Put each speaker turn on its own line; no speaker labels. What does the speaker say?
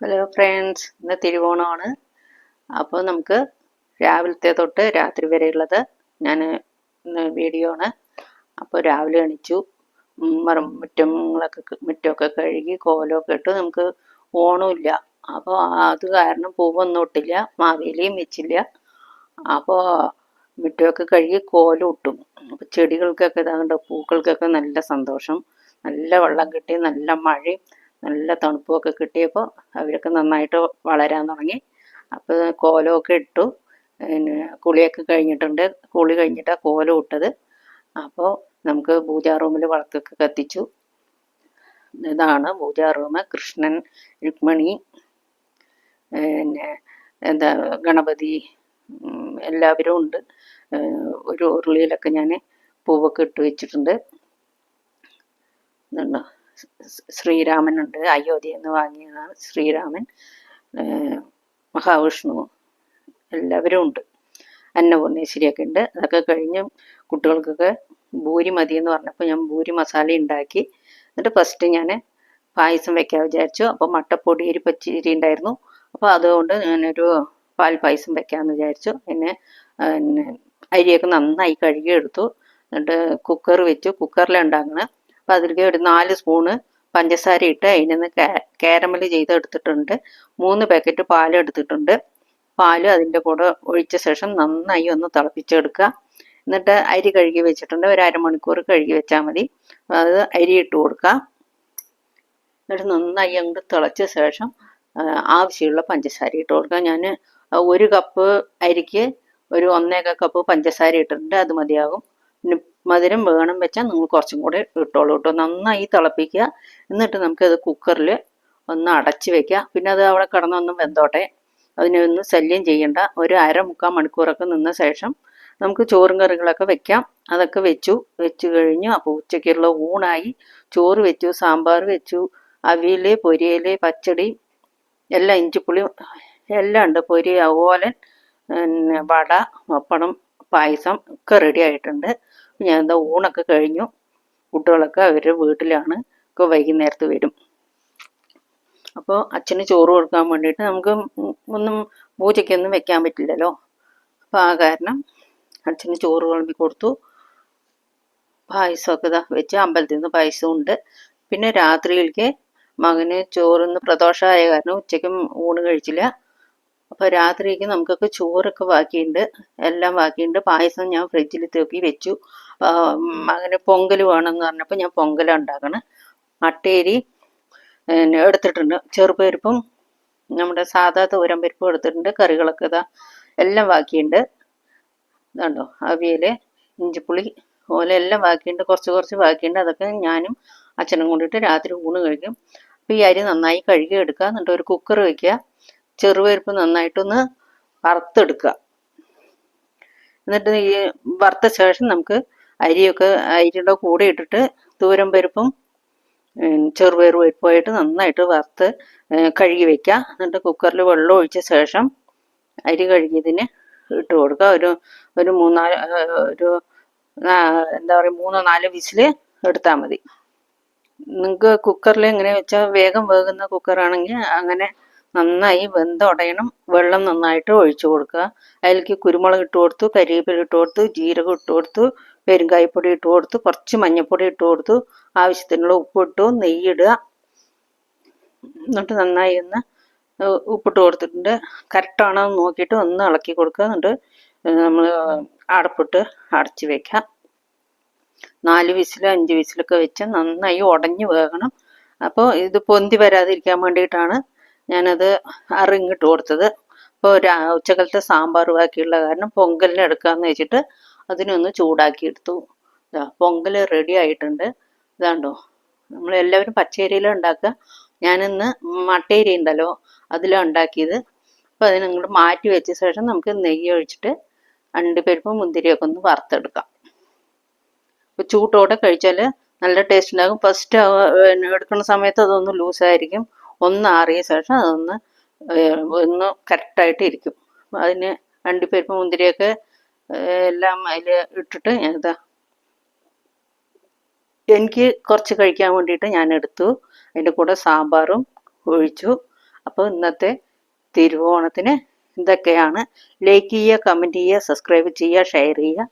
Hello friends ഇന്ന് തിരുവോണമാണ്. അപ്പോൾ നമുക്ക് രാവിലത്തെ തൊട്ട് രാത്രി വരെയുള്ളത് ഞാൻ ഇന്ന് വീഡിയോ ആണ്. അപ്പോൾ രാവിലെ എണിച്ചു. മറും മറ മുറ്റങ്ങളൊക്കെ മുറ്റമൊക്കെ കഴുകി കോലമൊക്കെ ഇട്ട് നമുക്ക് ഓണമില്ല അപ്പോൾ അത് കാരണം പൂവൊന്നും ഇട്ടില്ല മാവേലിയും വെച്ചില്ല. അപ്പോൾ മുറ്റമൊക്കെ കഴുകി കോലം ഇട്ടും അപ്പോൾ ചെടികൾക്കൊക്കെ ഇതാകണ്ട പൂക്കൾക്കൊക്കെ നല്ല സന്തോഷം. നല്ല വെള്ളം കിട്ടി നല്ല മഴയും നല്ല തണുപ്പൊക്കെ കിട്ടിയപ്പോൾ അവരൊക്കെ നന്നായിട്ട് വളരാൻ തുടങ്ങി അപ്പോൾ കോലമൊക്കെ ഇട്ടു. പിന്നെ കുളിയൊക്കെ കഴിഞ്ഞിട്ടുണ്ട്. കുളി കഴിഞ്ഞിട്ടാണ് കോലം ഇട്ടത് അപ്പോൾ നമുക്ക് പൂജാ റൂമിൽ വിളക്കൊക്കെ കത്തിച്ചു. ഇതാണ് പൂജാ റൂം കൃഷ്ണൻ രുക്മിണി പിന്നെ എന്താ ഗണപതി എല്ലാവരും ഉണ്ട്. ഒരു ഉരുളിയിലൊക്കെ ഞാൻ പൂവൊക്കെ ഇട്ട് വെച്ചിട്ടുണ്ട്. ഇതുണ്ടോ? ശ്രീരാമനുണ്ട്. അയോധ്യയിൽ എന്ന് വാങ്ങിയതാണ് ശ്രീരാമൻ. മഹാവിഷ്ണു എല്ലാവരും ഉണ്ട്. അന്നപൂർണേശ്വരിയൊക്കെ ഉണ്ട്. അതൊക്കെ കഴിഞ്ഞ് കുട്ടികൾക്കൊക്കെ ഭൂരി മതി എന്ന് പറഞ്ഞപ്പോൾ ഞാൻ ഭൂരി മസാല ഉണ്ടാക്കി. എന്നിട്ട് ഫസ്റ്റ് ഞാൻ പായസം വെക്കാൻ വിചാരിച്ചു. അപ്പോൾ മട്ടപ്പൊടി ഒരു പച്ചരി ഉണ്ടായിരുന്നു. അപ്പോൾ അതുകൊണ്ട് ഞാനൊരു പാൽ പായസം വെക്കാമെന്ന് വിചാരിച്ചു. പിന്നെ അരിയൊക്കെ നന്നായി കഴുകിയെടുത്തു. എന്നിട്ട് കുക്കർ വെച്ചു. കുക്കറിൽ ഉണ്ടാക്കുന്നത് അപ്പോൾ അതിലേക്ക് ഒരു നാല് സ്പൂണ് പഞ്ചസാര ഇട്ട് അതിൽ നിന്ന് കാരമൽ ചെയ്തെടുത്തിട്ടുണ്ട് മൂന്ന് പാക്കറ്റ് പാൽ എടുത്തിട്ടുണ്ട്. പാൽ അതിന്റെ കൂടെ ഒഴിച്ച ശേഷം നന്നായി ഒന്ന് തിളപ്പിച്ചെടുക്കുക. എന്നിട്ട് അരി കഴുകി വെച്ചിട്ടുണ്ട്. ഒരു അരമണിക്കൂർ കഴുകി വെച്ചാൽ മതി. അത് അരി ഇട്ട് കൊടുക്കുക. എന്നിട്ട് നന്നായി അങ്ങോട്ട് തിളച്ച ശേഷം ആവശ്യമുള്ള പഞ്ചസാര ഇട്ട് കൊടുക്കുക. ഞാൻ ഒരു കപ്പ് അരിക്ക് ഒരു ഒന്നേക കപ്പ് പഞ്ചസാര ഇട്ടിട്ടുണ്ട്. അത് മതിയാകും. പിന്നെ മധുരം വേണം വെച്ചാൽ നിങ്ങൾ കുറച്ചും കൂടെ ഇട്ടോളൂ കേട്ടോ. നന്നായി തിളപ്പിക്കുക. എന്നിട്ട് നമുക്കത് കുക്കറിൽ ഒന്ന് അടച്ച് വെക്കുക. പിന്നെ അത് അവിടെ കിടന്നൊന്നും വെന്തോട്ടെ. അതിനെ ഒന്ന് ശല്യം ചെയ്യണ്ട. ഒരു അര മുക്കാൽ മണിക്കൂറൊക്കെ നിന്ന ശേഷം നമുക്ക് ചോറും കറികളൊക്കെ വെക്കാം. അതൊക്കെ വെച്ചു. വെച്ച് കഴിഞ്ഞു അപ്പോൾ ഉച്ചയ്ക്കുള്ള ഊണായി. ചോറ് വെച്ചു സാമ്പാർ വെച്ചു അവിയൽ പൊരിയൽ പച്ചടി എല്ലാം ഇഞ്ചിപ്പുളി എല്ലാം ഉണ്ട്. പൊരി ഓലൻ പിന്നെ വട പപ്പടം പായസം ഒക്കെ റെഡി ആയിട്ടുണ്ട്. ഞാൻ എന്താ ഊണൊക്കെ കഴിഞ്ഞു. കുട്ടികളൊക്കെ അവരുടെ വീട്ടിലാണ്. ഒക്കെ വൈകുന്നേരത്ത് വരും. അപ്പോൾ അച്ഛന് ചോറ് കൊടുക്കാൻ വേണ്ടിയിട്ട് നമുക്ക് ഒന്നും പൂജയ്ക്കൊന്നും വെക്കാൻ പറ്റില്ലല്ലോ. അപ്പോൾ ആ കാരണം അച്ഛന് ചോറ് വിളമ്പി കൊടുത്തു. പായസമൊക്കെ ഇതാ വെച്ച് അമ്പലത്തിൽ നിന്ന് പായസവും ഉണ്ട്. പിന്നെ രാത്രിയിലേക്ക് മകന് ചോറിന്ന് പ്രദോഷമായ കാരണം ഉച്ചയ്ക്കും ഊണ് കഴിച്ചില്ല. അപ്പോൾ രാത്രിക്ക് നമുക്കൊക്കെ ചോറൊക്കെ ബാക്കിയുണ്ട്. എല്ലാം ബാക്കിയുണ്ട്. പായസം ഞാൻ ഫ്രിഡ്ജിൽ തൂക്കി വെച്ചു. മകന് പൊങ്കൽ വേണമെന്ന് പറഞ്ഞപ്പോൾ ഞാൻ പൊങ്കല ഉണ്ടാക്കണം. അട്ടേരി എടുത്തിട്ടുണ്ട്. ചെറുപരിപ്പും നമ്മുടെ സാധാ തോരം പരിപ്പും എടുത്തിട്ടുണ്ട്. കറികളൊക്കെ ഇതാ എല്ലാം ബാക്കിയുണ്ട് ഇതുണ്ടോ അവിയൽ ഇഞ്ചിപ്പുളി പോലെ എല്ലാം ബാക്കിയുണ്ട് കുറച്ച് കുറച്ച് ബാക്കിയുണ്ട് അതൊക്കെ ഞാനും അച്ഛനും കൊണ്ടിട്ട് രാത്രി ഊണ് കഴിക്കും. അപ്പം ഈ അരി നന്നായി കഴുകി എടുക്കുക എന്നിട്ട് ഒരു കുക്കർ വെക്കുക ചെറുപരിപ്പ് നന്നായിട്ടൊന്ന് വറുത്തെടുക്കുക. എന്നിട്ട് ഈ വറുത്ത ശേഷം നമുക്ക് അരിയൊക്കെ അരിയുടെ കൂടെ ഇട്ടിട്ട് തൂരം പരിപ്പും ചെറുപയർ പരിപ്പുമായിട്ട് നന്നായിട്ട് വറുത്ത് കഴുകി വെക്കുക എന്നിട്ട് കുക്കറിൽ വെള്ളം ഒഴിച്ച ശേഷം അരി കഴുകിയതിന് ഇട്ട് കൊടുക്കുക ഒരു ഒരു മൂന്നാൽ ഒരു എന്താ പറയുക മൂന്നോ നാലോ വിസിൽ എടുത്താൽ മതി. നിങ്ങൾക്ക് കുക്കറിൽ എങ്ങനെ വെച്ചാൽ വേഗം വേകുന്ന കുക്കറാണെങ്കിൽ അങ്ങനെ നന്നായി വെന്തുടയണം. വെള്ളം നന്നായിട്ട് ഒഴിച്ചു കൊടുക്കുക. അതിലേക്ക് കുരുമുളക് ഇട്ട് കൊടുത്തു കരിവേപ്പില ഇട്ട് കൊടുത്തു ജീരകം ഇട്ട് കൊടുത്തു പെരുങ്കായപ്പൊടി ഇട്ട് കൊടുത്തു കുറച്ച് മഞ്ഞൾപ്പൊടി ഇട്ട് കൊടുത്തു ആവശ്യത്തിനുള്ള ഉപ്പിട്ടു നെയ്യിടുക എന്നിട്ട് നന്നായി ഒന്ന് ഉപ്പിട്ട് കൊടുത്തിട്ടുണ്ട്. കറക്റ്റാണോ എന്ന് നോക്കിയിട്ട് ഒന്ന് ഇളക്കി കൊടുക്കുക. എന്നിട്ട് നമ്മൾ അടപ്പിട്ട് അടച്ചു വെക്കാം നാല് വിസിലോ അഞ്ച് വിസിലൊക്കെ വെച്ച് നന്നായി ഉടഞ്ഞു വേകണം. അപ്പോൾ ഇത് പൊന്തി വരാതിരിക്കാൻ വേണ്ടിയിട്ടാണ് ഞാനത് ഇട്ട് കൊടുത്തത്. അപ്പോൾ ഒരു സാമ്പാർ ബാക്കിയുള്ള കാരണം പൊങ്കലിന് എടുക്കാമെന്ന് വെച്ചിട്ട് അതിനൊന്ന് ചൂടാക്കി എടുത്തു. ഇതാ പൊങ്കൽ റെഡി ആയിട്ടുണ്ട്. ഇതാണ്ടോ നമ്മളെല്ലാവരും പച്ചരിയിലാണ് ഉണ്ടാക്കുക. ഞാനിന്ന് മട്ടേരി ഉണ്ടല്ലോ അതിലാണ് ഉണ്ടാക്കിയത്. അപ്പോൾ അതിന് നിങ്ങൾ മാറ്റി വെച്ച ശേഷം നമുക്ക് നെയ്യ് ഒഴിച്ചിട്ട് അണ്ടിപ്പരിപ്പും മുന്തിരിയൊക്കെ ഒന്ന് വറുത്തെടുക്കാം. അപ്പോൾ ചൂട്ടോടെ കഴിച്ചാൽ നല്ല ടേസ്റ്റ് ഉണ്ടാകും. ഫസ്റ്റ് എടുക്കുന്ന സമയത്ത് അതൊന്ന് ലൂസായിരിക്കും ഒന്ന് ആറിയ ശേഷം അതൊന്ന് ഒന്ന് കറക്റ്റായിട്ട് ഇരിക്കും. അതിന് അണ്ടിപ്പരിപ്പ് മുന്തിരിയൊക്കെ എല്ലാം അതിൽ ഇട്ടിട്ട് ഞാനിതാ എനിക്ക് കുറച്ച് കഴിക്കാൻ വേണ്ടിയിട്ട് ഞാൻ എടുത്തു. അതിന്റെ കൂടെ സാമ്പാറും ഒഴിച്ചു. അപ്പോൾ ഇന്നത്തെ തിരുവോണത്തിന് ഇതൊക്കെയാണ്. ലൈക്ക് ചെയ്യുക കമന്റ് ചെയ്യുക സബ്സ്ക്രൈബ് ചെയ്യുക ഷെയർ ചെയ്യുക.